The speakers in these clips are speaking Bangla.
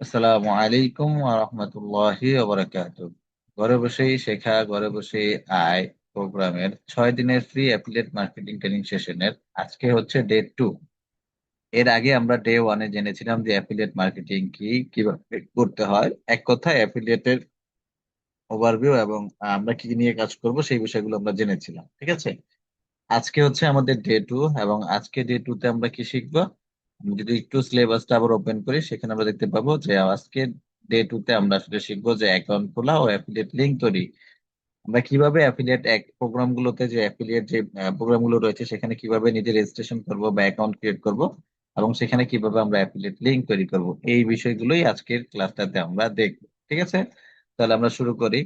আসসালামু আলাইকুম রহমতুল্লাহি ঘরে বসেই শেখা, ঘরে বসেই আয় প্রোগ্রামের ছয় দিনের ফ্রি অ্যাফিলিয়েট মার্কেটিং ট্রেনিং সেশনের আজকে হচ্ছে ডে টু এর আগে আমরা ডে ওয়ানে জেনেছিলাম যে অ্যাফিলিয়েট মার্কেটিং কি, কীভাবে করতে হয়। এক কথায় অ্যাফিলিয়েটের ওভারভিউ এবং আমরা কি নিয়ে কাজ করব সেই বিষয়গুলো আমরা জেনেছিলাম, ঠিক আছে? আজকে হচ্ছে আমাদের ডে টু এবং আজকে ডে টু তে আমরা কি শিখব? আমি যদি একটু সিলেবাসটা আবার ওপেন করি, সেখানে আমরা দেখতে পাবো যে আজকে ডে টু তে আমরা আসলে শিখব যে অ্যাকাউন্ট খোলা ও অ্যাফিলিয়েট লিঙ্ক তৈরি। আমরা কীভাবে অ্যাফিলিয়েট প্রোগ্রাম গুলোতে যে অ্যাফিলিয়েট যে প্রোগ্রামগুলো রয়েছে, সেখানে কীভাবে নিজে রেজিস্ট্রেশন করব বা অ্যাকাউন্ট ক্রিয়েট করব এবং সেখানে কীভাবে আমরা অ্যাফিলিয়েট লিঙ্ক তৈরি করব, এই বিষয়গুলোই আজকের ক্লাসটাতে আমরা দেখব, ঠিক আছে? তাহলে আমরা শুরু করি।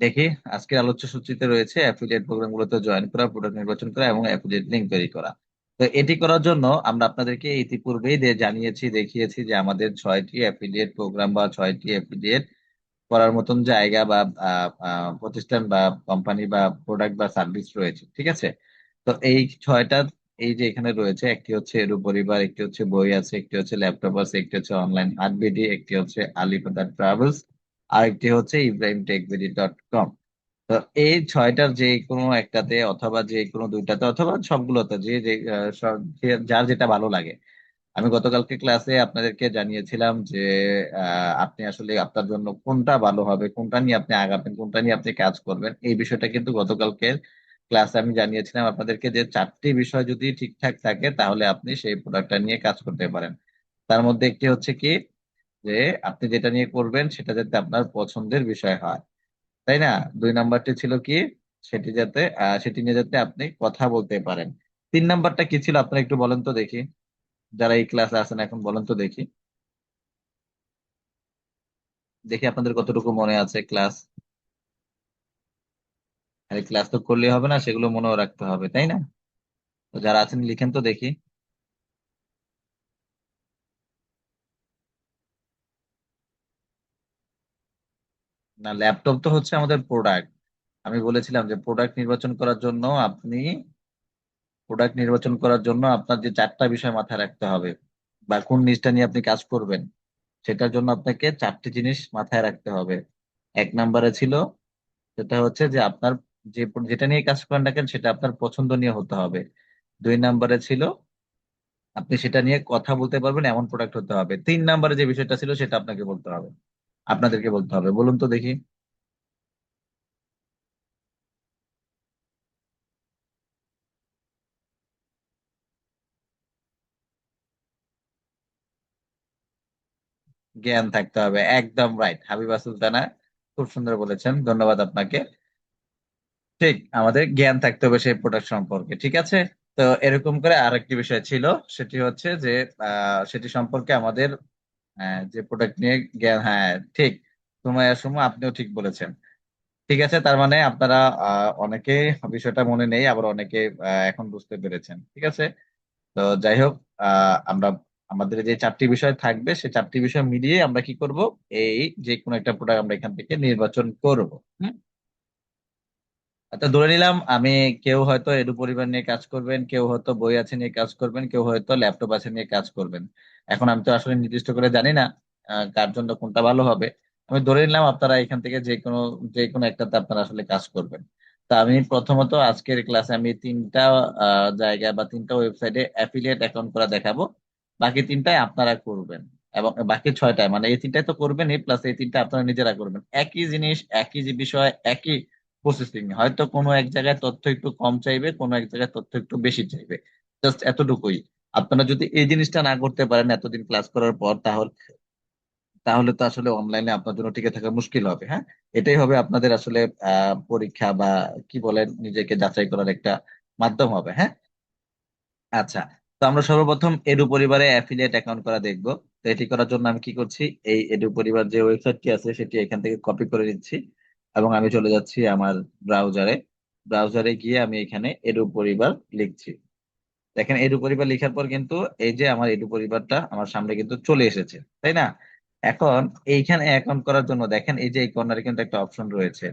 দেখি, আজকের আলোচ্য সূচিতে রয়েছে অ্যাফিলিয়েট প্রোগ্রামগুলোতে জয়েন করা প্রোডাক্ট নির্বাচন করা এবং অ্যাফিলিয়েট লিঙ্ক তৈরি করা। তো এটি করার জন্য আমরা আপনাদেরকে ইতিপূর্বেই জানিয়েছি, দেখিয়েছি যে আমাদের ছয়টি অ্যাফিলিয়েট প্রোগ্রাম বা ছয়টি অ্যাফিলিয়েট করার মতন জায়গা বা প্রতিষ্ঠান বা কোম্পানি বা প্রোডাক্ট বা সার্ভিস রয়েছে, ঠিক আছে? তো এই ছয়টা, এই যে এখানে রয়েছে, একটি হচ্ছে এরু পরিবার একটি হচ্ছে বই আছে, একটি হচ্ছে ল্যাপটপ আছে, একটি হচ্ছে অনলাইন হাটবিডি একটি হচ্ছে আলিপাদা ট্রাভেলস আর একটি হচ্ছে Ibrahim tech TechBD dot com এই ছয়টার যে কোনো একটাতে অথবা যে কোনো দুইটাতে অথবা সবগুলোতে যে যে যার যেটা ভালো লাগে। আমি গতকালকে ক্লাসে আপনাদেরকে জানিয়েছিলাম যে আপনি আসলে আপনার জন্য কোনটা ভালো হবে, কোনটা নিয়ে আপনি আগাবেন, কোনটা নিয়ে আপনি কাজ করবেন, এই বিষয়টা কিন্তু গতকালকে ক্লাসে আমি জানিয়েছিলাম আপনাদেরকে যে, চারটি বিষয় যদি ঠিকঠাক থাকে তাহলে আপনি সেই প্রোডাক্টটা নিয়ে কাজ করতে পারেন। তার মধ্যে একটি হচ্ছে কি, যে, আপনি যেটা নিয়ে করবেন সেটা যাতে আপনার পছন্দের বিষয় হয়। তাই না? দুই নাম্বারটি ছিল কি? সেটি যাতে সেটি নিয়ে যাতে আপনি কথা বলতে পারেন। তিন নাম্বারটা কি ছিল? আপনারা একটু বলেন তো দেখি। যারা এই ক্লাসে আছেন এখন বলেন তো দেখি। দেখি আপনাদের কতটুকু মনে আছে ক্লাস। ক্লাস তো করলে হবে না, সেগুলো মনেও রাখতে হবে, তাই না? তো যারা আছেন লিখেন তো দেখি। না ল্যাপটপ তো হচ্ছে আমাদের প্রোডাক্ট আমি বলেছিলাম যে প্রোডাক্ট নির্বাচন করার জন্য আপনি প্রোডাক্ট নির্বাচন করার জন্য আপনার যে চারটা বিষয় মাথায় রাখতে হবে বা কোন জিনিসটা নিয়ে আপনি কাজ করবেন, সেটার জন্য আপনাকে চারটি জিনিস মাথায় রাখতে হবে। এক নম্বরে ছিল সেটা হচ্ছে যে আপনার যে, যেটা নিয়ে কাজ করেন না কেন সেটা আপনার পছন্দনীয় হতে হবে। দুই নম্বরে ছিল আপনি সেটা নিয়ে কথা বলতে পারবেন, এমন প্রোডাক্ট হতে হবে। তিন নম্বরে যে বিষয়টা ছিল সেটা আপনাকে বলতে হবে। আপনাদেরকে বলতে হবে। বলুন তো দেখি। জ্ঞান থাকতে হবে। একদম রাইট হাবিবা সুলতানা খুব সুন্দর বলেছেন। ধন্যবাদ আপনাকে। ঠিক, আমাদের জ্ঞান থাকতে হবে সেই প্রোডাক্ট সম্পর্কে, ঠিক আছে? তো এরকম করে আরেকটি বিষয় ছিল, সেটি হচ্ছে যে সেটি সম্পর্কে আমাদের যে প্রোডাক্ট নিয়ে জ্ঞান হ্যাঁ ঠিক, সময় সময় আপনিও ঠিক বলেছেন। ঠিক আছে, তার মানে আপনারা অনেকে বিষয়টা মনে নেই, আবার অনেকে এখন বুঝতে পেরেছেন, ঠিক আছে? তো যাই হোক আমরা, আমাদের যে চারটি বিষয় থাকবে, সে চারটি বিষয় মিলিয়ে আমরা কি করব? এই যে কোনো একটা প্রোডাক্ট আমরা এখান থেকে নির্বাচন করব আচ্ছা ধরে নিলাম আমি কেউ হয়তো এডু পরিবার নিয়ে কাজ করবেন, কেউ হয়তো বই আছে নিয়ে কাজ করবেন, কেউ হয়তো ল্যাপটপ আছে নিয়ে কাজ করবেন। এখন আমি তো আসলে নির্দিষ্ট করে জানি না কার জন্য কোনটা ভালো হবে। আমি ধরে নিলাম আপনারা এখান থেকে যে কোনো যে কোনো একটাতে আপনারা আসলে কাজ করবেন। তা আমি প্রথমত আজকের ক্লাসে আমি তিনটা জায়গায় বা তিনটা ওয়েবসাইটে অ্যাফিলিয়েট অ্যাকাউন্ট করা দেখাবো। বাকি তিনটায় আপনারা করবেন এবং বাকি ছয়টায় মানে এই তিনটায় তো করবেনই প্লাস এই তিনটা আপনারা নিজেরা করবেন। একই জিনিস, একই যে বিষয়, একই প্রসেসিং হয়তো কোনো এক জায়গায় তথ্য একটু কম চাইবে, কোনো এক জায়গায় তথ্য একটু বেশি চাইবে। জাস্ট এতটুকুই। আপনারা যদি এই জিনিসটা না করতে পারেন এতদিন ক্লাস করার পর, তাহলে তাহলে তো আসলে অনলাইনে আপনার জন্য টিকে থাকা মুশকিল হবে হ্যাঁ? এটাই হবে আপনাদের আসলে পরীক্ষা বা কি বলেন, নিজেকে যাচাই করার একটা মাধ্যম হবে হ্যাঁ? আচ্ছা তো আমরা সর্বপ্রথম এডু পরিবারে অ্যাফিলিয়েট অ্যাকাউন্ট করা দেখব। তো এটি করার জন্য আমি কি করছি, এই এডু পরিবার যে ওয়েবসাইটটি আছে, সেটি এখান থেকে কপি করে নিচ্ছি এবং আমি চলে যাচ্ছি আমার ব্রাউজারে ব্রাউজারে গিয়ে আমি এখানে এডু পরিবার লিখছি। দেখেন এডু পরিবার লেখার পর কিন্তু এই যে আমার এডু পরিবারটা আমার সামনে কিন্তু চলে এসেছে, তাই না? এখন এইখানে অ্যাকাউন্ট করার জন্য দেখেন, এই যে এই কর্নারে কিন্তু একটা অপশন রয়েছে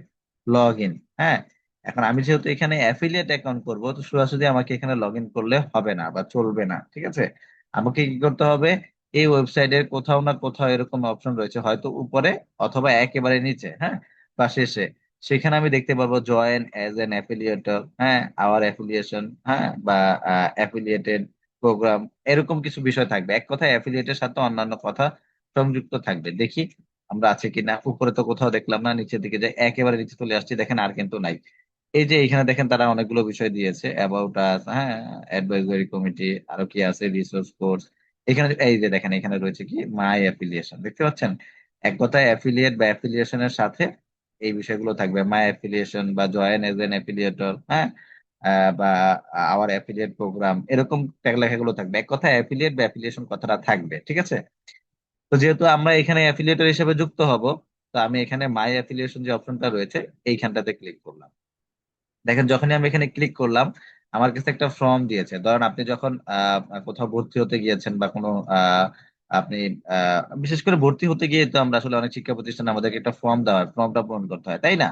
লগ ইন হ্যাঁ? এখন আমি যেহেতু এখানে অ্যাফিলিয়েট অ্যাকাউন্ট করব, তো সরাসরি আমাকে এখানে লগ ইন করলে হবে না বা চলবে না, ঠিক আছে? আমাকে কি করতে হবে? এই ওয়েবসাইটের কোথাও না কোথাও এরকম অপশন রয়েছে, হয়তো উপরে অথবা একেবারে নিচে হ্যাঁ? বা শেষে। সেখানে আমি দেখতে পারব জয়েন অ্যাজ এন অ্যাফিলিয়েটর হ্যাঁ আওয়ার অ্যাফিলিয়েশন হ্যাঁ বা অ্যাফিলিয়েটেড প্রোগ্রাম এরকম কিছু বিষয় থাকবে। এক কথায় অ্যাফিলিয়েটের সাথে অন্যান্য কথা সংযুক্ত থাকবে। দেখি আমরা আছে কিনা। উপরে তো কোথাও দেখলাম না, নিচের দিকে যাই, একেবারে নিচে চলে আসছি, দেখেন আর কিন্তু নাই। এই যে এখানে দেখেন তারা অনেকগুলো বিষয় দিয়েছে অ্যাবাউট আস হ্যাঁ অ্যাডভাইজরি কমিটি আরও কি আছে রিসোর্স কোর্স এখানে এই যে দেখেন, এখানে রয়েছে কি মাই অ্যাফিলিয়েশন দেখতে পাচ্ছেন? এক কথায় অ্যাফিলিয়েট বা অ্যাফিলিয়েশনের সাথে এই বিষয়গুলো থাকবে। মাই অ্যাফিলিয়েশন বা জয়েন এজ এন অ্যাফিলিয়েটর হ্যাঁ? বা আওয়ার অ্যাফিলিয়েট প্রোগ্রাম এরকম লেখাগুলো থাকবে। এক কথায় অ্যাফিলিয়েট বা অ্যাফিলিয়েশন কথাটা থাকবে ঠিক আছে? তো যেহেতু আমরা এখানে অ্যাফিলিয়েটর হিসেবে যুক্ত হব তো আমি এখানে মাই অ্যাফিলিয়েশন যে অপশনটা রয়েছে এইখানটাতে ক্লিক করলাম। দেখেন যখনই আমি এখানে ক্লিক করলাম আমার কাছে একটা ফর্ম দিয়েছে। ধরেন আপনি যখন কোথাও ভর্তি হতে গিয়েছেন বা কোনো আহ, আপনি বিশেষ করে ভর্তি হতে গিয়ে তো আমরা আসলে অনেক শিক্ষা প্রতিষ্ঠানে আমাদেরকে একটা ফর্ম দেওয়া হয় ফর্মটা পূরণ করতে হয়, তাই না?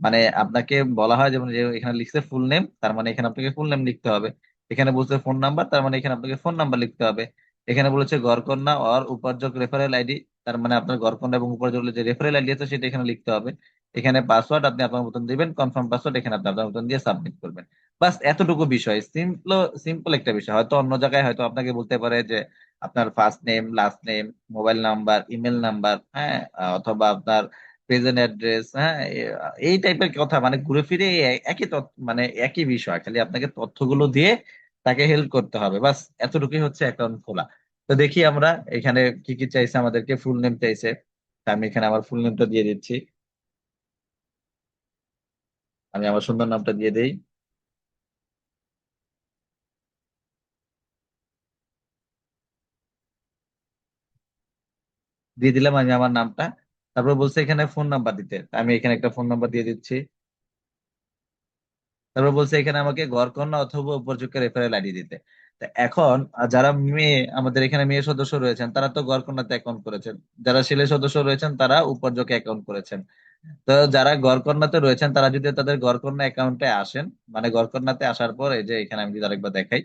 মানে আপনাকে বলা হয় যেমন এখানে লিখছে ফুল নেম তার মানে এখানে আপনাকে ফুল নেম লিখতে হবে। এখানে বলছে ফোন নাম্বার তার মানে এখানে আপনাকে ফোন নাম্বার লিখতে হবে। এখানে বলেছে গড়কন্যা অর, উপার্জক রেফারেল আইডি তার মানে আপনার গড়কন্যা এবং উপার্জকের যে রেফারেল আইডি আছে সেটা এখানে লিখতে হবে। এখানে পাসওয়ার্ড আপনি আপনার মতন দিবেন কনফার্ম পাসওয়ার্ড এখানে আপনি আপনার মতন দিয়ে সাবমিট করবেন। বাস এতটুকু বিষয় সিম্পল সিম্পল একটা বিষয়। হয়তো অন্য জায়গায় হয়তো আপনাকে বলতে পারে যে আপনার first name last name mobile number email number হ্যাঁ অথবা আপনার প্রেজেন্ট অ্যাড্রেস হ্যাঁ এই টাইপের কথা মানে ঘুরে ফিরে একই মানে একই বিষয়, খালি আপনাকে তথ্যগুলো দিয়ে তাকে হেল্প করতে হবে, বাস এতটুকুই হচ্ছে অ্যাকাউন্ট খোলা। তো দেখি আমরা এখানে কি কি চাইছে আমাদেরকে ফুল নেম চাইছে আমি এখানে আমার ফুল নেমটা দিয়ে দিচ্ছি। আমি আমার সুন্দর নামটা দিয়ে দেই। দিয়ে দিলাম আমি আমার নামটা। তারপর বলছে এখানে ফোন নাম্বার দিতে। আমি এখানে একটা ফোন নাম্বার দিয়ে দিচ্ছি। তারপর বলছে এখানে আমাকে ঘরকন্যা অথবা উপযুক্ত রেফারেল আইডি দিতে। এখন যারা মেয়ে, আমাদের এখানে মেয়ে সদস্য রয়েছেন, তারা তো ঘরকন্যাতে অ্যাকাউন্ট করেছেন। যারা ছেলে সদস্য রয়েছেন, তারা উপযোগে অ্যাকাউন্ট করেছেন। তো যারা ঘরকন্যাতে রয়েছেন, তারা যদি তাদের ঘরকন্যা অ্যাকাউন্টে আসেন মানে ঘরকন্যাতে আসার পর, এই যে এখানে আমি যদি আরেকবার দেখাই,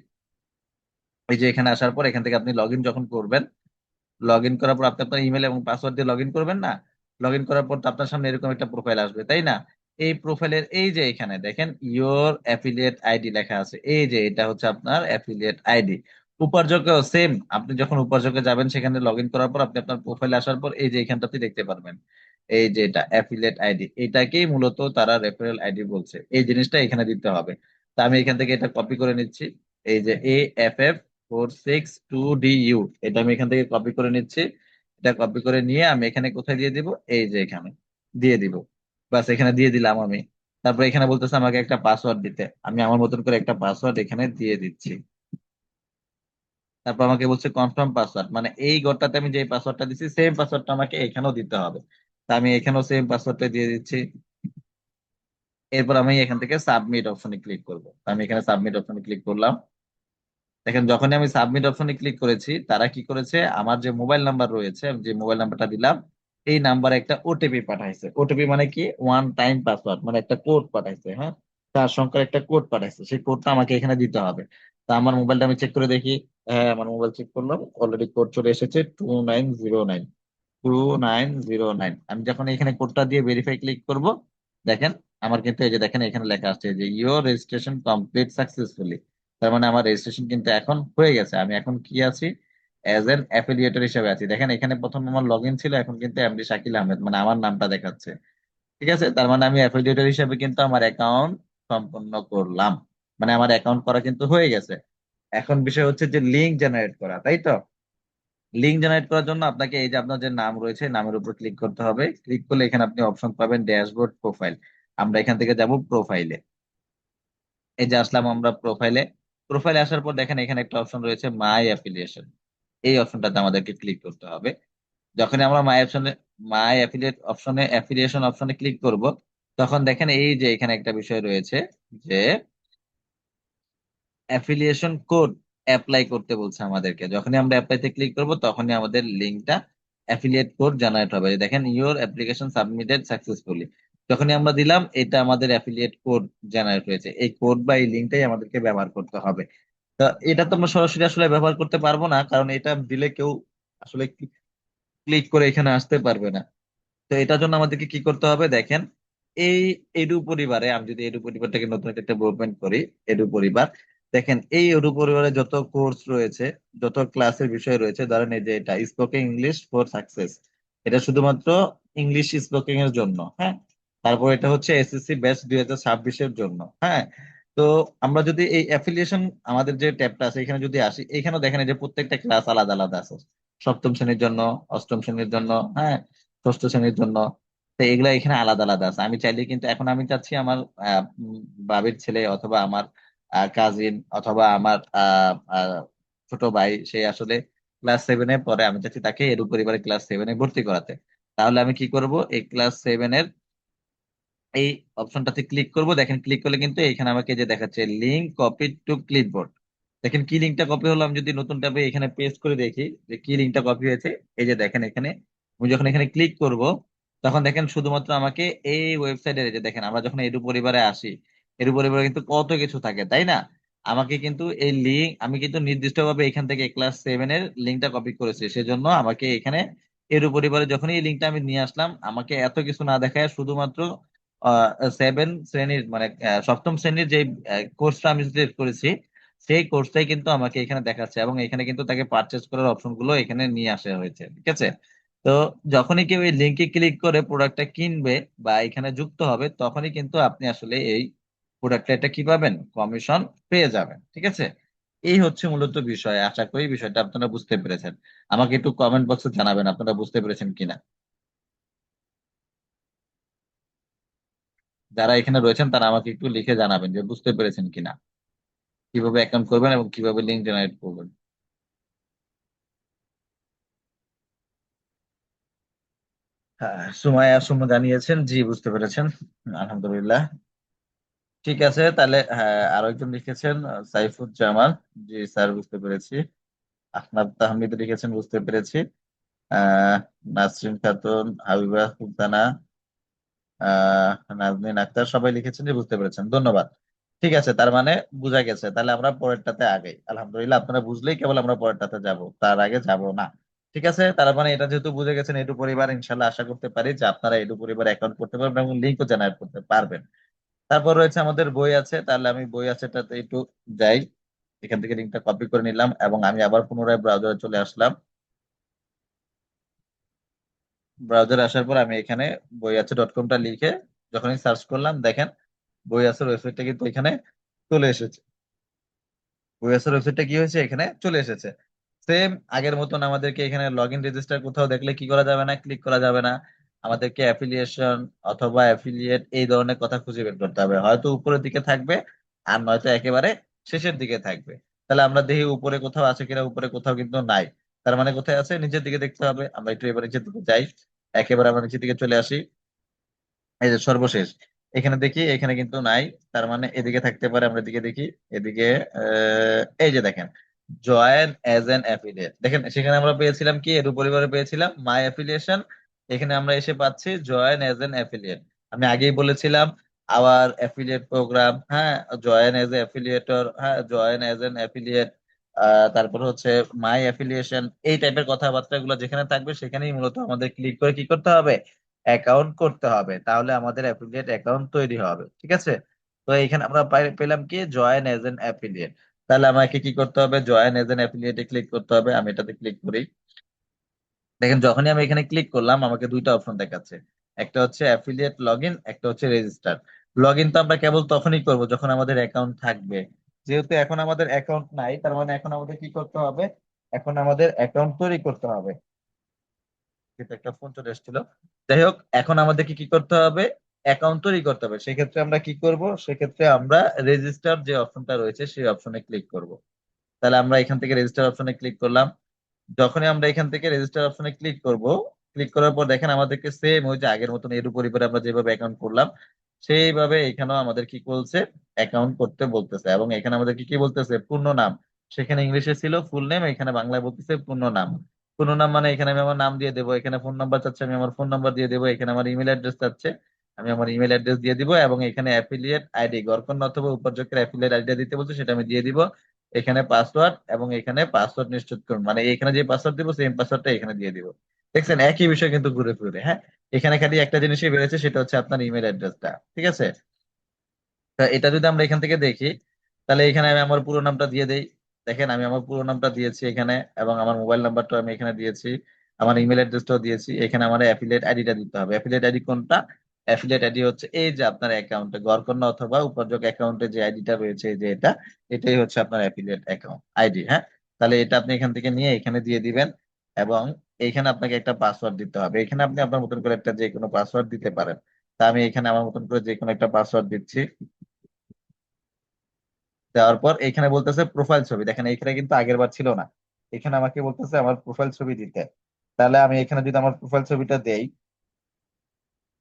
এই যে এখানে আসার পর, এখান থেকে আপনি লগ যখন করবেন লগ ইন করার পর আপনি আপনার ইমেল এবং পাসওয়ার্ড দিয়ে লগ ইন করবেন না। লগ ইন করার পর তো আপনার সামনে এরকম একটা প্রোফাইল আসবে, তাই না? এই প্রোফাইলের এই যে এখানে দেখেন ইয়োর অ্যাফিলিয়েট আইডি লেখা আছে। এই যে এটা হচ্ছে আপনার অ্যাফিলিয়েট আইডি উপার্জকেও সেম আপনি যখন উপার্জকে যাবেন সেখানে লগ ইন করার পর আপনি আপনার প্রোফাইলে আসার পর এই যে এখানটাতে দেখতে পারবেন। এই যে এটা অ্যাফিলিয়েট আইডি এটাকেই মূলত তারা রেফারেল আইডি বলছে। এই জিনিসটা এখানে দিতে হবে। তা আমি এখান থেকে এটা কপি করে নিচ্ছি। এই যে A F F four six two D U এটা আমি এখান থেকে কপি করে নিচ্ছি। এটা কপি করে নিয়ে আমি এখানে কোথায় দিয়ে দিব? এই যে এখানে। দিয়ে দিব। বাস এখানে দিয়ে দিলাম আমি। তারপর এখানে বলতেছে আমাকে একটা পাসওয়ার্ড দিতে। আমি আমার মতন করে একটা পাসওয়ার্ড এখানে দিয়ে দিচ্ছি। তারপর আমাকে বলছে কনফার্ম পাসওয়ার্ড মানে এই ঘরটাতে আমি যে পাসওয়ার্ডটা দিচ্ছি সেম পাসওয়ার্ডটা আমাকে এখানেও দিতে হবে। তা আমি এখানেও সেম পাসওয়ার্ডটা দিয়ে দিচ্ছি। এরপর আমি এখান থেকে সাবমিট অপশনে ক্লিক করব। আমি এখানে সাবমিট অপশনে ক্লিক করলাম। দেখেন, যখনই আমি সাবমিট অপশনে ক্লিক করেছি, তারা কি করেছে? আমার যে মোবাইল নাম্বার রয়েছে যে মোবাইল নাম্বারটা দিলাম, এই নাম্বারে একটা ওটিপি পাঠাইছে। ওটিপি মানে কি? ওয়ান টাইম পাসওয়ার্ড মানে একটা কোড পাঠাইছে হ্যাঁ? চার সংখ্যার একটা কোড পাঠাইছে। সেই কোডটা আমাকে এখানে দিতে হবে। তা আমার মোবাইলটা আমি চেক করে দেখি। হ্যাঁ আমার মোবাইল চেক করলাম। অলরেডি কোড চলে এসেছে two nine zero nine two nine zero nine আমি যখন এখানে কোডটা দিয়ে ভেরিফাই ক্লিক করব, দেখেন, আমার কিন্তু এই যে দেখেন, এখানে লেখা আসছে যে ইওর রেজিস্ট্রেশন কমপ্লিট সাকসেসফুলি তার মানে আমার রেজিস্ট্রেশন কিন্তু এখন হয়ে গেছে। আমি এখন কি আছি? অ্যাজ এন অ্যাফিলিয়েটর হিসেবে আছি। দেখেন, এখানে প্রথম আমার লগ ইন ছিল, এখন কিন্তু এমডি শাকিল আহমেদ মানে আমার নামটা দেখাচ্ছে। ঠিক আছে? তার মানে আমি অ্যাফিলিয়েটর হিসেবে কিন্তু আমার অ্যাকাউন্ট সম্পন্ন করলাম। মানে আমার অ্যাকাউন্ট করা কিন্তু হয়ে গেছে। এখন বিষয় হচ্ছে যে লিঙ্ক জেনারেট করা, তাই তো? লিঙ্ক জেনারেট করার জন্য আপনাকে এই যে আপনার যে নাম রয়েছে, নামের উপর ক্লিক করতে হবে। ক্লিক করলে এখানে আপনি অপশন পাবেন ড্যাশবোর্ড প্রোফাইল আমরা এখান থেকে যাব প্রোফাইলে এই যে আসলাম আমরা প্রোফাইলে প্রোফাইলে আসার পর দেখেন এখানে একটা অপশন রয়েছে মাই অ্যাফিলিয়েশন এই অপশনটাতে আমাদেরকে ক্লিক করতে হবে। যখন আমরা মাই অপশনে মাই অ্যাফিলিয়েট অপশনে অ্যাফিলিয়েশন অপশনে ক্লিক করব, তখন দেখেন এই যে এখানে একটা বিষয় রয়েছে যে অ্যাফিলিয়েশন কোড অ্যাপ্লাই করতে বলছে আমাদেরকে। যখনই আমরা অ্যাপ্লাইতে ক্লিক করব, তখনই আমাদের লিঙ্কটা অ্যাফিলিয়েট কোড জেনারেট হবে। দেখেন ইওর অ্যাপ্লিকেশন সাবমিটেড সাকসেসফুলি যখনই আমরা দিলাম, এটা আমাদের অ্যাফিলিয়েট কোড জেনারেট হয়েছে। এই কোড বা এই লিঙ্কটাই আমাদেরকে ব্যবহার করতে হবে। তো এটা তো আমরা সরাসরি আসলে ব্যবহার করতে পারব না, কারণ এটা দিলে কেউ আসলে ক্লিক করে এখানে আসতে পারবে না। তো এটার জন্য আমাদেরকে কি করতে হবে দেখেন, এই এডু পরিবারে, আমি যদি এডু পরিবারটাকে নতুন একটা মুভমেন্ট করি এডু পরিবার, দেখেন এই এডু পরিবারে যত কোর্স রয়েছে, যত ক্লাসের বিষয় রয়েছে, ধরেন এই যে এটা স্পোকেন ইংলিশ ফর সাকসেস এটা শুধুমাত্র ইংলিশ স্পোকিং এর জন্য হ্যাঁ? তারপর এটা হচ্ছে এসএসসি ব্যাচ দুই হাজার ছাব্বিশের জন্য হ্যাঁ? তো আমরা যদি এই অ্যাফিলিয়েশন আমাদের যে ট্যাবটা আছে, এখানে যদি আসি এখানে দেখেন যে প্রত্যেকটা ক্লাস আলাদা আলাদা আছে। সপ্তম শ্রেণির জন্য, অষ্টম শ্রেণির জন্য হ্যাঁ? ষষ্ঠ শ্রেণির জন্য, তো এগুলা এখানে আলাদা আলাদা আছে। আমি চাইলে কিন্তু এখন আমি চাচ্ছি আমার বাবির ছেলে অথবা আমার কাজিন অথবা আমার ছোট ভাই, সে আসলে ক্লাস সেভেনে পরে আমি চাচ্ছি তাকে এর পরিবারে ক্লাস সেভেনে ভর্তি করাতে। তাহলে আমি কি করব? এই ক্লাস সেভেনের এই অপশনটাতে ক্লিক করব। দেখেন ক্লিক করলে কিন্তু এখানে আমাকে যে দেখাচ্ছে লিঙ্ক কপি টু ক্লিপবোর্ড দেখেন কি লিঙ্কটা কপি হলো? আমি যদি নতুন ট্যাবে এখানে পেস্ট করে দেখি যে কি লিঙ্কটা কপি হয়েছে, এই যে দেখেন এখানে, আমি যখন এখানে ক্লিক করব, তখন দেখেন শুধুমাত্র আমাকে এই ওয়েবসাইটে যে দেখেন, আমরা যখন এডু পরিবারে আসি এডু পরিবারে কিন্তু কত কিছু থাকে, তাই না? আমাকে কিন্তু এই লিঙ্ক আমি কিন্তু নির্দিষ্টভাবে এখান থেকে ক্লাস সেভেন এর লিঙ্কটা কপি করেছি। সেজন্য আমাকে এখানে এরু পরিবারে যখন এই লিঙ্কটা আমি নিয়ে আসলাম, আমাকে এত কিছু না দেখায় শুধুমাত্র সেভেন শ্রেণির মানে সপ্তম শ্রেণির যে কোর্সটা আমি করেছি, সেই কোর্সটাই কিন্তু আমাকে এখানে দেখাচ্ছে এবং এখানে কিন্তু তাকে পারচেজ করার অপশনগুলো এখানে নিয়ে আসা হয়েছে, ঠিক আছে? তো যখনই কেউ এই লিঙ্কে ক্লিক করে প্রোডাক্টটা কিনবে বা এখানে যুক্ত হবে, তখনই কিন্তু আপনি আসলে এই প্রোডাক্টটা এটা কি পাবেন? কমিশন পেয়ে যাবেন, ঠিক আছে? এই হচ্ছে মূলত বিষয়, আশা করি বিষয়টা আপনারা বুঝতে পেরেছেন। আমাকে একটু কমেন্ট বক্সে জানাবেন, আপনারা বুঝতে পেরেছেন কিনা। যারা এখানে রয়েছেন, তারা আমাকে একটু লিখে জানাবেন যে বুঝতে পেরেছেন কিনা। কীভাবে অ্যাকাউন্ট করবেন এবং কীভাবে লিঙ্ক জেনারেট করবেন। হ্যাঁ সুমাইয়া সুমু জানিয়েছেন, জি, বুঝতে পেরেছেন, আলহামদুলিল্লাহ। ঠিক আছে, তাহলে হ্যাঁ আরও একজন লিখেছেন, সাইফুজ্জামান। জি, স্যার, বুঝতে পেরেছি। আহনাব তাহমিদ লিখেছেন, বুঝতে পেরেছি। আহ, নাসরিন খাতুন, হাবিবা সুলতানা নাজনীন আক্তার সবাই লিখেছেন যে বুঝতে পেরেছেন। ধন্যবাদ। ঠিক আছে, তার মানে বোঝা গেছে। তাহলে আমরা পরেরটাতে আগে আলহামদুলিল্লাহ, আপনারা বুঝলেই কেবল আমরা পরেরটাতে যাব। তার আগে যাব না। ঠিক আছে, তার মানে এটা যেহেতু বুঝে গেছেন এটু পরিবার ইনশাল্লাহ আশা করতে পারি যে আপনারা এটু পরিবার অ্যাকাউন্ট করতে পারবেন এবং লিঙ্কও জেনারেট করতে পারবেন। তারপর রয়েছে আমাদের বই আছে। তাহলে আমি বই আছেটাতে একটু যাই। এখান থেকে লিঙ্কটা কপি করে নিলাম এবং আমি আবার পুনরায় ব্রাউজারে চলে আসলাম। ব্রাউজারে আসার পর আমি এখানে বই আছে ডট কমটা লিখে যখনই সার্চ করলাম, দেখেন বই আছে ওয়েবসাইটটা কিন্তু এখানে চলে এসেছে। বই আছে ওয়েবসাইটটা কি হয়েছে? এখানে চলে এসেছে। সেম আগের মতন আমাদেরকে এখানে লগ ইন রেজিস্টার কোথাও দেখলে কি করা যাবে না ক্লিক করা যাবে না। আমাদেরকে অ্যাফিলিয়েশন অথবা অ্যাফিলিয়েট এই ধরনের কথা খুঁজে বের করতে হবে। হয়তো উপরের দিকে থাকবে আর নয়তো একেবারে শেষের দিকে থাকবে। তাহলে আমরা দেখি উপরে কোথাও আছে কিনা, উপরে কোথাও কিন্তু নাই। তার মানে কোথায় আছে? নিচের দিকে দেখতে হবে। আমরা একটু এবার নিচের দিকে যাই। একেবারে আমরা নিচের দিকে চলে আসি। এই যে সর্বশেষ। এখানে দেখি, এখানে কিন্তু নাই। তার মানে এদিকে থাকতে পারে, আমরা এদিকে দেখি। এদিকে এই যে দেখেন। জয়েন এজ এন অ্যাফিলিয়েট দেখেন, সেখানে আমরা পেয়েছিলাম কি? এর পরিবারে পেয়েছিলাম। মাই অ্যাফিলিয়েশন এখানে আমরা এসে পাচ্ছি জয়েন এজ এন অ্যাফিলিয়েট আমি আগেই বলেছিলাম আওয়ার অ্যাফিলিয়েট প্রোগ্রাম হ্যাঁ জয়েন এজ এ অ্যাফিলিয়েটর হ্যাঁ জয়েন এজ এন অ্যাফিলিয়েট তারপর হচ্ছে মাই অ্যাফিলিয়েশন এই টাইপের কথাবার্তা গুলো যেখানে থাকবে সেখানেই মূলত আমাদের ক্লিক করে কি করতে হবে? অ্যাকাউন্ট করতে হবে। তাহলে আমাদের অ্যাফিলিয়েট অ্যাকাউন্ট তৈরি হবে, ঠিক আছে? তো এখানে আমরা পেলাম কি? জয়েন এজ এন অ্যাফিলিয়েট তাহলে আমাকে কি করতে হবে? জয়েন এজ এন অ্যাফিলিয়েটে ক্লিক করতে হবে। আমি এটাতে ক্লিক করি। দেখেন, যখনই আমি এখানে ক্লিক করলাম, আমাকে দুইটা অপশন দেখাচ্ছে। একটা হচ্ছে অ্যাফিলিয়েট লগ একটা হচ্ছে রেজিস্টার লগ তো আমরা কেবল তখনই করব যখন আমাদের অ্যাকাউন্ট থাকবে। যেহেতু এখন আমাদের অ্যাকাউন্ট নাই, তার মানে এখন আমাদের কি করতে হবে? এখন আমাদের অ্যাকাউন্ট তৈরি করতে হবে। কিন্তু একটা ফোন চলে এসেছিল। যাই হোক, এখন আমাদেরকে কি করতে হবে? অ্যাকাউন্ট তৈরি করতে হবে। সেক্ষেত্রে আমরা কি করব? সেক্ষেত্রে আমরা রেজিস্টার যে অপশনটা রয়েছে, সেই অপশনে ক্লিক করব। তাহলে আমরা এখান থেকে রেজিস্টার অপশনে ক্লিক করলাম। যখনই আমরা এখান থেকে রেজিস্টার অপশনে ক্লিক করব ক্লিক করার পর দেখেন আমাদেরকে সেম ওই যে আগের মতন এর পরিবারে আমরা যেভাবে অ্যাকাউন্ট করলাম সেইভাবে এখানেও আমাদের কি বলছে? অ্যাকাউন্ট করতে বলতেছে। এবং এখানে আমাদের কি কি বলতেছে? পূর্ণ নাম। সেখানে ইংলিশে ছিল ফুল নেম এখানে বাংলায় বলতেছে পূর্ণ নাম। পূর্ণ নাম মানে এখানে আমি আমার নাম দিয়ে দেবো, এখানে ফোন নাম্বার চাচ্ছে, আমি আমার ফোন নাম্বার দিয়ে দেবো, এখানে আমার ইমেল অ্যাড্রেস চাচ্ছে, আমি আমার ইমেল অ্যাড্রেস দিয়ে দিব এবং এখানে অ্যাফিলিয়েট আইডি গড়পণ্য অথবা উপার্জকের অ্যাফিলিয়েট আইডি দিতে বলছে, সেটা আমি দিয়ে দিব। এখানে পাসওয়ার্ড এবং এখানে পাসওয়ার্ড নিশ্চিত করুন। মানে এখানে যে পাসওয়ার্ড দিব সেম পাসওয়ার্ডটা এখানে দিয়ে দিব। দেখছেন, একই বিষয় কিন্তু ঘুরে ফিরে হ্যাঁ? এখানে খালি একটা জিনিসই বেড়েছে, সেটা হচ্ছে আপনার ইমেল অ্যাড্রেসটা ঠিক আছে? তা এটা যদি আমরা এখান থেকে দেখি, তাহলে এখানে আমি আমার পুরো নামটা দিয়ে দেই। দেখেন, আমি আমার পুরো নামটা দিয়েছি এখানে, এবং আমার মোবাইল নাম্বারটা আমি এখানে দিয়েছি, আমার ইমেল অ্যাড্রেসটাও দিয়েছি, এখানে আমার অ্যাফিলিয়েট আইডিটা দিতে হবে। অ্যাফিলিয়েট আইডি কোনটা? অ্যাফিলিয়েট আইডি হচ্ছে এই যে আপনার অ্যাকাউন্টে গড়কন্যা অথবা উপার্জক অ্যাকাউন্টে যে আইডিটা রয়েছে যে এটা, এটাই হচ্ছে আপনার অ্যাফিলিয়েট অ্যাকাউন্ট আইডি হ্যাঁ? তাহলে এটা আপনি এখান থেকে নিয়ে এখানে দিয়ে দিবেন, এবং এইখানে আপনাকে একটা পাসওয়ার্ড দিতে হবে। এখানে আপনি আপনার মতন করে একটা যে কোনো পাসওয়ার্ড দিতে পারেন। তা আমি এখানে আমার মতন করে যে কোনো একটা পাসওয়ার্ড দিচ্ছি। দেওয়ার পর এখানে বলতেছে প্রোফাইল ছবি। দেখেন, এখানে কিন্তু আগের বার ছিল না। এখানে আমাকে বলতেছে আমার প্রোফাইল ছবি দিতে। তাহলে আমি এখানে যদি আমার প্রোফাইল ছবিটা দেই,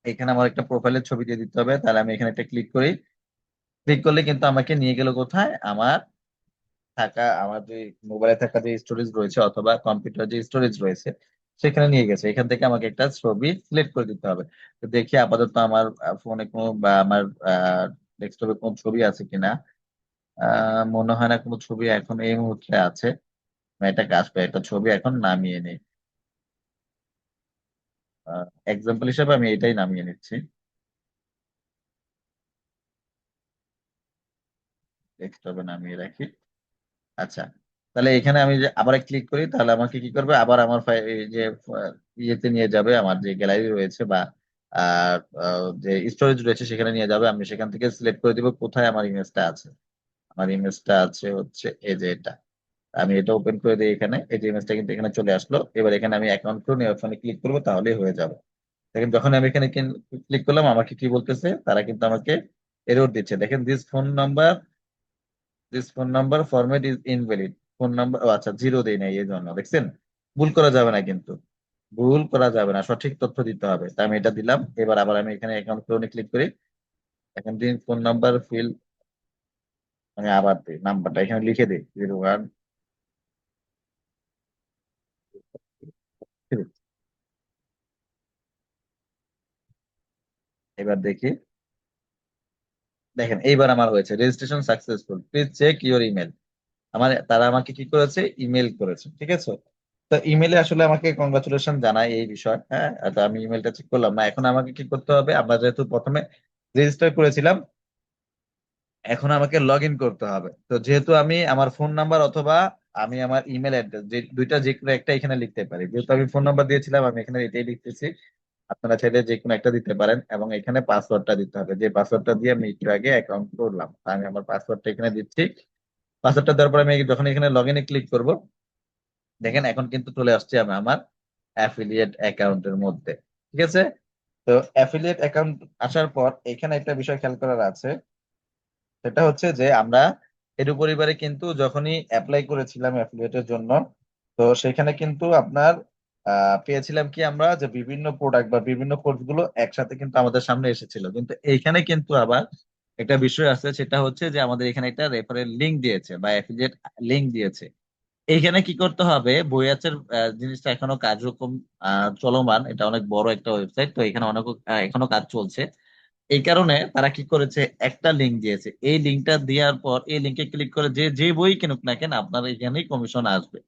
এখানে আমার একটা প্রোফাইলের ছবি দিয়ে দিতে হবে। তাহলে আমি এখানে একটা ক্লিক করি। ক্লিক করলে কিন্তু আমাকে নিয়ে গেল কোথায়? আমার থাকা, আমার যে মোবাইলে থাকা যে স্টোরেজ রয়েছে অথবা কম্পিউটার যে স্টোরেজ রয়েছে, সেখানে নিয়ে গেছে। এখান থেকে আমাকে একটা ছবি সিলেক্ট করে দিতে হবে। তো দেখি আপাতত আমার ফোনে কোনো বা আমার ডেস্কটপে কোনো ছবি আছে কিনা। মনে হয় না কোনো ছবি এখন এই মুহূর্তে আছে। একটা কাজ করে, একটা ছবি এখন নামিয়ে নিই। এক্সাম্পল হিসেবে আমি এটাই নামিয়ে নিচ্ছি। ডেস্কটপে নামিয়ে রাখি। আচ্ছা তাহলে এখানে আমি যে আবার ক্লিক করি, তাহলে আমাকে কি করবে? আবার আমার যে ইয়েতে নিয়ে যাবে, আমার যে গ্যালারি রয়েছে বা যে স্টোরেজ রয়েছে সেখানে নিয়ে যাবে, আমি সেখান থেকে সিলেক্ট করে দিব কোথায় আমার ইমেজটা আছে। আমার ইমেজটা আছে হচ্ছে এই যে এটা। আমি এটা ওপেন করে দিই এখানে, এই যে ইমেজটা কিন্তু এখানে চলে আসলো। এবার এখানে আমি অ্যাকাউন্ট করুন অপশনে ক্লিক করব, তাহলেই হয়ে যাবে। দেখেন, যখন আমি এখানে ক্লিক করলাম, আমাকে কি বলতেছে? তারা কিন্তু আমাকে এরর দিচ্ছে। দেখেন this phone number this phone number format is invalid phone number আচ্ছা জিরো দেই নাই, এই জন্য, দেখছেন? ভুল করা যাবে না কিন্তু। ভুল করা যাবে না, সঠিক তথ্য দিতে হবে। তাই আমি এটা দিলাম, এবার আবার আমি এখানে অ্যাকাউন্ট ক্লোনে ক্লিক করি। এখন দিন ফোন নাম্বার ফিল আমি আবার দিই নাম্বারটা এখানে লিখে দিই জিরো ওয়ান এবার দেখি। দেখেন, এইবার আমার হয়েছে। Registration successful please check your email আমার, তারা আমাকে কি করেছে? ইমেল করেছে, ঠিক আছে? তো ইমেলে আসলে আমাকে কংগ্রাচুলেশন জানাই এই বিষয় হ্যাঁ? আমি ইমেলটা চেক করলাম। না, এখন আমাকে কি করতে হবে? আমরা যেহেতু প্রথমে রেজিস্টার করেছিলাম, এখন আমাকে লগ ইন করতে হবে। তো যেহেতু আমি আমার ফোন নাম্বার অথবা আমি আমার ইমেল অ্যাড্রেস যে দুইটা যে একটা এখানে লিখতে পারি। যেহেতু আমি ফোন নাম্বার দিয়েছিলাম, আমি এখানে এটাই লিখতেছি। আপনারা চাইলে যে কোনো একটা দিতে পারেন এবং এখানে পাসওয়ার্ডটা দিতে হবে। যে পাসওয়ার্ডটা দিয়ে আমি একটু আগে অ্যাকাউন্ট করলাম আমি আমার পাসওয়ার্ডটা এখানে দিচ্ছি। পাসওয়ার্ডটা দেওয়ার পর আমি যখন এখানে লগ ইনে ক্লিক করব, দেখেন এখন কিন্তু চলে আসছে আমি আমার অ্যাফিলিয়েট অ্যাকাউন্টের মধ্যে, ঠিক আছে? তো অ্যাফিলিয়েট অ্যাকাউন্ট আসার পর এখানে একটা বিষয় খেয়াল করার আছে। সেটা হচ্ছে যে আমরা এডু পরিবারে কিন্তু যখনই অ্যাপ্লাই করেছিলাম অ্যাফিলিয়েটের জন্য, তো সেখানে কিন্তু আপনার পেয়েছিলাম কি আমরা যে বিভিন্ন প্রোডাক্ট বা বিভিন্ন কোর্সগুলো একসাথে কিন্তু আমাদের সামনে এসেছিল। কিন্তু এইখানে কিন্তু আবার একটা বিষয় আছে, সেটা হচ্ছে যে আমাদের এখানে একটা রেফারেল লিংক দিয়েছে বা অ্যাফিলিয়েট লিংক দিয়েছে। এইখানে কি করতে হবে? বইয়াচের জিনিসটা এখনও কার্যক্রম চলমান। এটা অনেক বড় একটা ওয়েবসাইট তো এখানে অনেক এখনও কাজ চলছে। এই কারণে তারা কি করেছে? একটা লিঙ্ক দিয়েছে। এই লিঙ্কটা দেওয়ার পর, এই লিঙ্কে ক্লিক করে যে যে বই কিনুক না কেন, আপনার এখানেই কমিশন আসবে।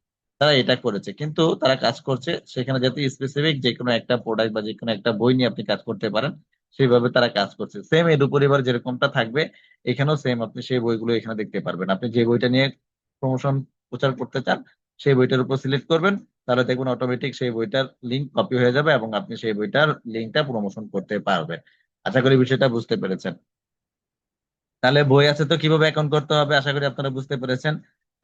তারা এটা করেছে। কিন্তু তারা কাজ করছে সেখানে যাতে স্পেসিফিক যে কোনো একটা প্রোডাক্ট বা যে কোনো একটা বই নিয়ে আপনি কাজ করতে পারেন, সেইভাবে তারা কাজ করছে। সেম এডু পরিবার যেরকমটা থাকবে, এখানেও সেম আপনি সেই বইগুলো এখানে দেখতে পারবেন। আপনি যে বইটা নিয়ে প্রমোশন প্রচার করতে চান, সেই বইটার উপর সিলেক্ট করবেন, তাহলে দেখবেন অটোমেটিক সেই বইটার লিঙ্ক কপি হয়ে যাবে এবং আপনি সেই বইটার লিঙ্কটা প্রমোশন করতে পারবেন। আশা করি বিষয়টা বুঝতে পেরেছেন। তাহলে বই আছে তো কীভাবে অ্যাকাউন্ট করতে হবে, আশা করি আপনারা বুঝতে পেরেছেন।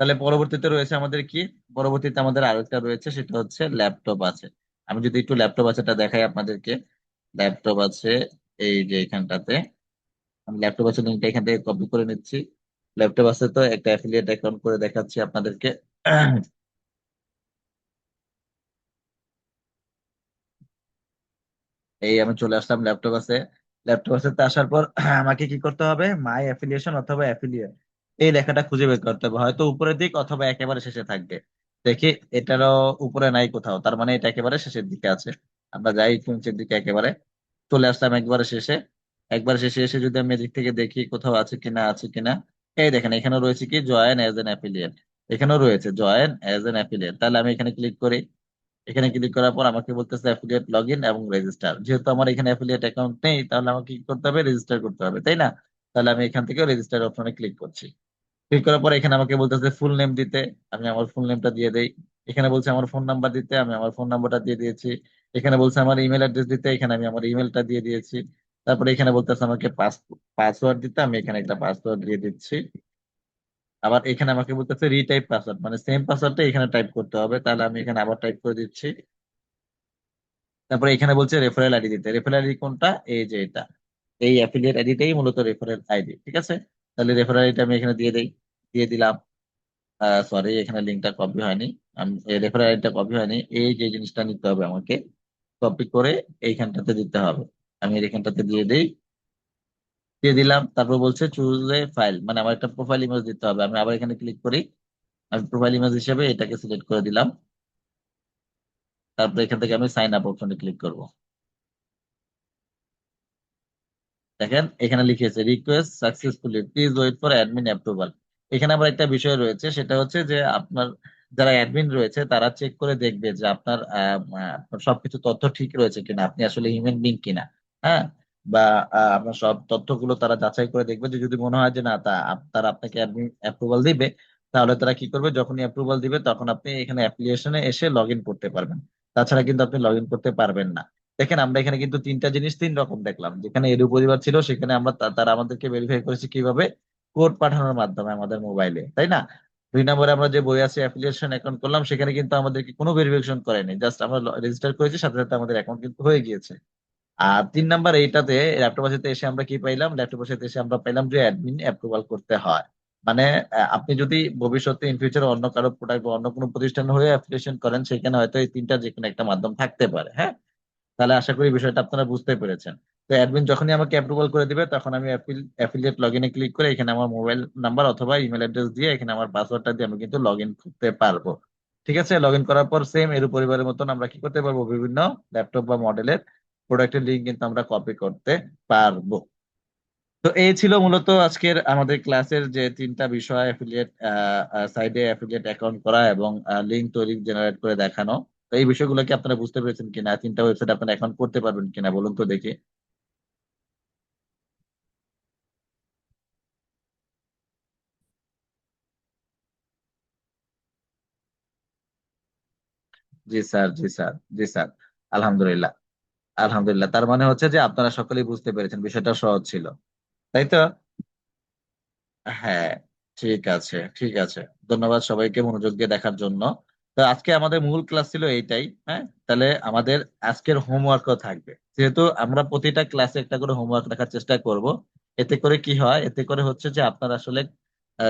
তাহলে পরবর্তীতে রয়েছে আমাদের কি? পরবর্তীতে আমাদের আরও একটা রয়েছে, সেটা হচ্ছে ল্যাপটপ আছে। আমি যদি একটু ল্যাপটপ আছেটা দেখাই আপনাদেরকে। ল্যাপটপ আছে এই যে এখানটাতে। আমি ল্যাপটপ আছে লিঙ্কটা এখান থেকে কপি করে নিচ্ছি। ল্যাপটপ আছে তো একটা অ্যাফিলিয়েট অ্যাকাউন্ট করে দেখাচ্ছি আপনাদেরকে। এই আমি চলে আসলাম, ল্যাপটপ আছে। ল্যাপটপ আছে তো আসার পর আমাকে কি করতে হবে? মাই অ্যাফিলিয়েশন অথবা অ্যাফিলিয়েট এই লেখাটা খুঁজে বের করতে হবে। হয়তো উপরের দিক অথবা একেবারে শেষে থাকবে। দেখি, এটারও উপরে নাই কোথাও। তার মানে এটা একেবারে শেষের দিকে আছে। আমরা যাই নিচের দিকে একেবারে। চলে আসলাম একবারে শেষে। একবার শেষে এসে যদি আমি এদিক থেকে দেখি কোথাও আছে কিনা আছে কিনা। এই দেখেন এখানে রয়েছে কি? জয়েন অ্যাজ এন অ্যাফিলিয়েট এখানেও রয়েছে জয়েন অ্যাজ এন অ্যাফিলিয়েট তাহলে আমি এখানে ক্লিক করি। এখানে ক্লিক করার পর আমাকে বলতেছে অ্যাফিলিয়েট লগ ইন এবং রেজিস্টার যেহেতু আমার এখানে অ্যাফিলিয়েট অ্যাকাউন্ট নেই, তাহলে আমাকে কি করতে হবে? রেজিস্টার করতে হবে, তাই না? তাহলে আমি এখান থেকে রেজিস্টার অপশনে ক্লিক করছি। ক্লিক করার পর এখানে আমাকে বলতেছে ফুল নেম দিতে, আমি আমার ফুল নেমটা দিয়ে দেই। এখানে বলছে আমার ফোন নাম্বার দিতে, আমি আমার ফোন নাম্বারটা দিয়ে দিয়েছি। এখানে বলছে আমার ইমেল অ্যাড্রেস দিতে, এখানে আমি আমার ইমেলটা দিয়ে দিয়েছি। তারপরে এখানে বলতেছে আমাকে পাসওয়ার্ড দিতে, আমি এখানে একটা পাসওয়ার্ড দিয়ে দিচ্ছি। আবার এখানে আমাকে বলতেছে রিটাইপ পাসওয়ার্ড মানে সেম পাসওয়ার্ডটা এখানে টাইপ করতে হবে, তাহলে আমি এখানে আবার টাইপ করে দিচ্ছি। তারপরে এখানে বলছে রেফারেল আইডি দিতে রেফারেল আইডি কোনটা? এই যে এটা। এই অ্যাফিলিয়েট আইডিটাই মূলত রেফারেল আইডি ঠিক আছে? তাহলে রেফারেল আইডিটা আমি এখানে দিয়ে দেই, দিয়ে দিলাম। সরি এখানে লিঙ্কটা কপি হয়নি। আমি রেফারেল আইডিটা কপি হয়নি। এই যে জিনিসটা নিতে হবে আমাকে কপি করে এইখানটাতে দিতে হবে। আমি এখানটাতে দিয়ে দেই। দিয়ে দিলাম, তারপর বলছে চুজ এ ফাইল মানে আমার একটা প্রোফাইল ইমেজ দিতে হবে। আমি আবার এখানে ক্লিক করি। আমি প্রোফাইল ইমেজ হিসেবে এটাকে সিলেক্ট করে দিলাম। তারপর এখান থেকে আমি সাইন আপ অপশনে ক্লিক করব। দেখেন, এখানে লিখেছে request successfully please wait for admin approval এখানে আবার একটা বিষয় রয়েছে, সেটা হচ্ছে যে আপনার, যারা অ্যাডমিন রয়েছে, তারা চেক করে দেখবে যে আপনার সবকিছু তথ্য ঠিক রয়েছে কিনা, আপনি আসলে হিউম্যান বিং কিনা হ্যাঁ? বা আপনার সব তথ্যগুলো তারা যাচাই করে দেখবে যে যদি মনে হয় যে না, তা তারা আপনাকে অ্যাডমিন অ্যাপ্রুভাল দিবে, তাহলে তারা কি করবে? যখনই অ্যাপ্রুভাল দিবে, তখন আপনি এখানে অ্যাপ্লিকেশনে এসে লগ ইন করতে পারবেন। তাছাড়া কিন্তু আপনি লগ ইন করতে পারবেন না। দেখেন, আমরা এখানে কিন্তু তিনটা জিনিস তিন রকম দেখলাম। যেখানে এডু পরিবার ছিল, সেখানে আমরা তারা আমাদেরকে ভেরিফাই করেছে কীভাবে কোড পাঠানোর মাধ্যমে আমাদের মোবাইলে তাই না? দুই নম্বরে আমরা যে বই আছে অ্যাফিলিয়েশন অ্যাকাউন্ট করলাম, সেখানে কিন্তু আমাদেরকে কোনো ভেরিফিকেশন করেনি। জাস্ট আমরা রেজিস্টার করেছি, সাথে সাথে আমাদের অ্যাকাউন্ট কিন্তু হয়ে গিয়েছে। আর তিন নাম্বার, এইটাতে ল্যাপটপের সাথে এসে আমরা কি পাইলাম? ল্যাপটপের সাথে এসে আমরা পাইলাম যে অ্যাডমিন অ্যাপ্রুভাল করতে হয়। মানে আপনি যদি ভবিষ্যতে ইন ফিউচার অন্য কারও প্রোডাক্ট বা অন্য কোনো প্রতিষ্ঠান হয়ে অ্যাপ্লিকেশন করেন, সেখানে হয়তো এই তিনটা যে কোনো একটা মাধ্যম থাকতে পারে হ্যাঁ? তাহলে আশা করি বিষয়টা আপনারা বুঝতে পেরেছেন। তো অ্যাডমিন যখনই আমাকে অ্যাপ্রুভাল করে দিবে, তখন আমি অ্যাফিলিয়েট লগ ইনে ক্লিক করে এখানে আমার মোবাইল নাম্বার অথবা ইমেল অ্যাড্রেস দিয়ে এখানে আমার পাসওয়ার্ডটা দিয়ে আমি কিন্তু লগ ইন করতে পারব। ঠিক আছে? লগ ইন করার পর সেম এর পরিবারের মতন আমরা কি করতে পারব? বিভিন্ন ল্যাপটপ বা মডেলের প্রোডাক্টের লিঙ্ক কিন্তু আমরা কপি করতে পারব। তো এই ছিল মূলত আজকের আমাদের ক্লাসের যে তিনটা বিষয় অ্যাফিলিয়েট সাইডে অ্যাফিলিয়েট অ্যাকাউন্ট করা এবং লিঙ্ক তৈরি জেনারেট করে দেখানো। তো এই বিষয়গুলো কি আপনারা বুঝতে পেরেছেন কিনা? তিনটা ওয়েবসাইট আপনারা এখন করতে পারবেন কিনা বলুন তো দেখি। জি স্যার জি স্যার জি স্যার, আলহামদুলিল্লাহ আলহামদুলিল্লাহ। তার মানে হচ্ছে যে আপনারা সকলেই বুঝতে পেরেছেন, বিষয়টা সহজ ছিল। তাই তো? হ্যাঁ ঠিক আছে ঠিক আছে। ধন্যবাদ সবাইকে মনোযোগ দিয়ে দেখার জন্য। তো আজকে আমাদের মূল ক্লাস ছিল এইটাই হ্যাঁ? তাহলে আমাদের আজকের হোমওয়ার্কও থাকবে। যেহেতু আমরা প্রতিটা ক্লাসে একটা করে হোমওয়ার্ক রাখার চেষ্টা করব, এতে করে কি হয়? এতে করে হচ্ছে যে আপনার আসলে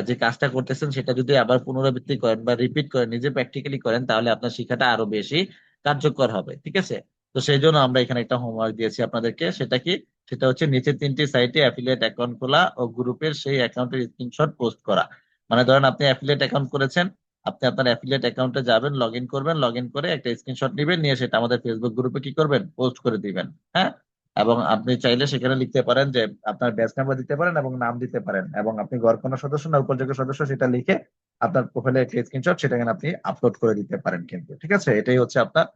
যে কাজটা করতেছেন সেটা যদি আবার পুনরাবৃত্তি করেন বা রিপিট করেন, নিজে প্র্যাকটিক্যালি করেন, তাহলে আপনার শিক্ষাটা আরও বেশি কার্যকর হবে, ঠিক আছে? তো সেই জন্য আমরা এখানে একটা হোমওয়ার্ক দিয়েছি আপনাদেরকে, সেটা কি? সেটা হচ্ছে নিচের তিনটি সাইটে অ্যাফিলিয়েট অ্যাকাউন্ট খোলা ও গ্রুপের সেই অ্যাকাউন্টের স্ক্রিনশট পোস্ট করা। মানে ধরেন আপনি অ্যাফিলিয়েট অ্যাকাউন্ট করেছেন আপনি আপনার অ্যাফিলিয়েট অ্যাকাউন্টে যাবেন লগ ইন করবেন লগ ইন করে একটা স্ক্রিনশট নিবেন, নিয়ে সেটা আমাদের ফেসবুক গ্রুপে কি করবেন? পোস্ট করে দিবেন হ্যাঁ? এবং আপনি চাইলে সেখানে লিখতে পারেন যে আপনার ব্যাচ নাম্বার দিতে পারেন এবং নাম দিতে পারেন এবং আপনি ঘর কোনো সদস্য না উপযোগ্য সদস্য সেটা লিখে আপনার প্রোফাইলে একটা স্ক্রিনশট সেটা আপনি আপলোড করে দিতে পারেন কিন্তু, ঠিক আছে? এটাই হচ্ছে আপনার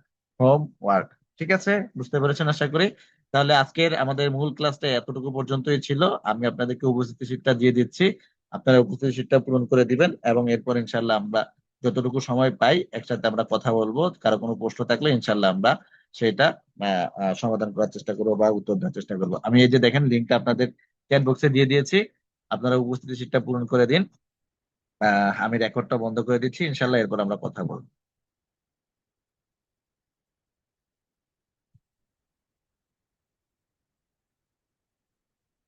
হোম ওয়ার্ক ঠিক আছে? বুঝতে পেরেছেন আশা করি? তাহলে আজকের আমাদের মূল ক্লাসটা এতটুকু পর্যন্তই ছিল। আমি আপনাদেরকে উপস্থিতি শীটটা দিয়ে দিচ্ছি। আপনারা উপস্থিতি সেটা পূরণ করে দিবেন এবং এরপর ইনশাল্লাহ আমরা যতটুকু সময় পাই, একসাথে আমরা কথা বলব। কারও কোনো প্রশ্ন থাকলে ইনশাল্লাহ আমরা সেটা সমাধান করার চেষ্টা করব বা উত্তর দেওয়ার চেষ্টা করব। আমি এই যে দেখেন লিঙ্কটা আপনাদের চ্যাট বক্সে দিয়ে দিয়েছি, আপনারা উপস্থিতি সেটা পূরণ করে দিন। আমি রেকর্ডটা বন্ধ করে দিচ্ছি ইনশাল্লাহ এরপর আমরা কথা বলব।